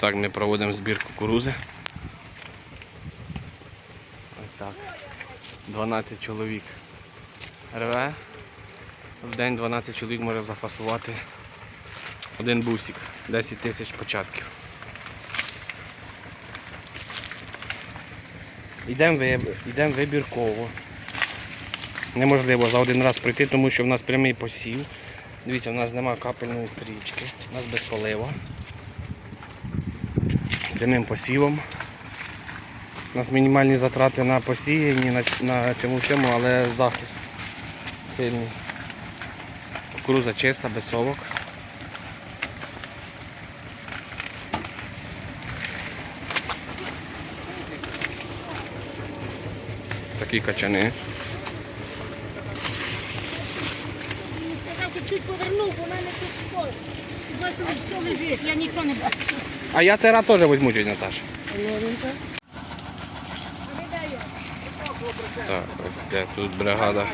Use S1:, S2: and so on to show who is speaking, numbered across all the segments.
S1: Так, ми проводимо збір кукурузи. Ось так. 12 чоловік рве. В день 12 чоловік може зафасувати один бусик. 10 тисяч початків. Йдемо йдемо вибірково. Неможливо за один раз пройти, тому що в нас прямий посів. Дивіться, в нас немає капельної стрічки, у нас без полива. Прямим посівом. У нас мінімальні затрати на посіянні, на, на цьому всьому, але захист сильний. Кукуруза чиста, без совок. Такі качани.
S2: Чуть повернув, бо в мене тут що? Сюди все лежить, я нічого не бачу.
S1: А я цей раз теж візьму чуть, Наташа. Так, де тут бригада.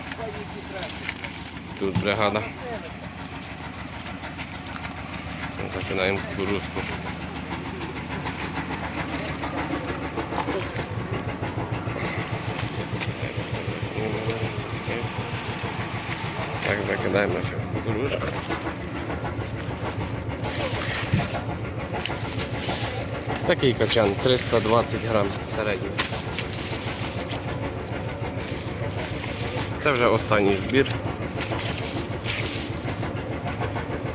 S1: Тут бригада. Починаємо кукурузку. Закидаємо нашу кукурузку. Такий качан 320 грам середній. Це вже останній збір.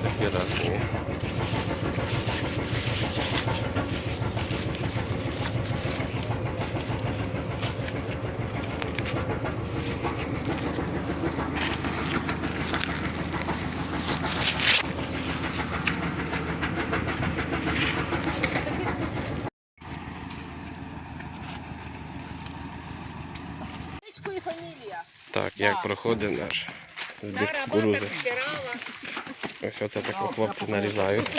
S1: Такі разні. Так, як проходить наш збір кукурузи. Ось оце так хлопці нарізають.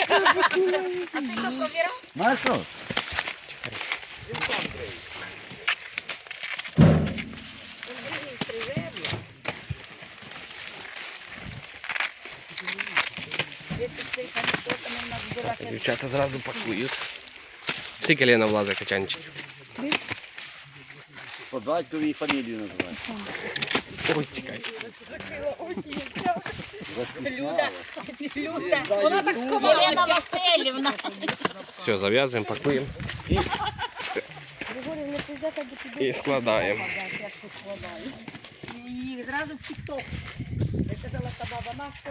S1: Так, дівчата зразу пакують. Скільки Лена влазить качанчик?
S3: По батькові фамілію називай.
S1: Ой, чекай.
S2: Вона так сховалася.
S4: Єлена Васильівна.
S1: Все, зав'язуємо, пакуємо і складаємо.
S4: Її зразу в тік-ток. Я казала, та баба, на що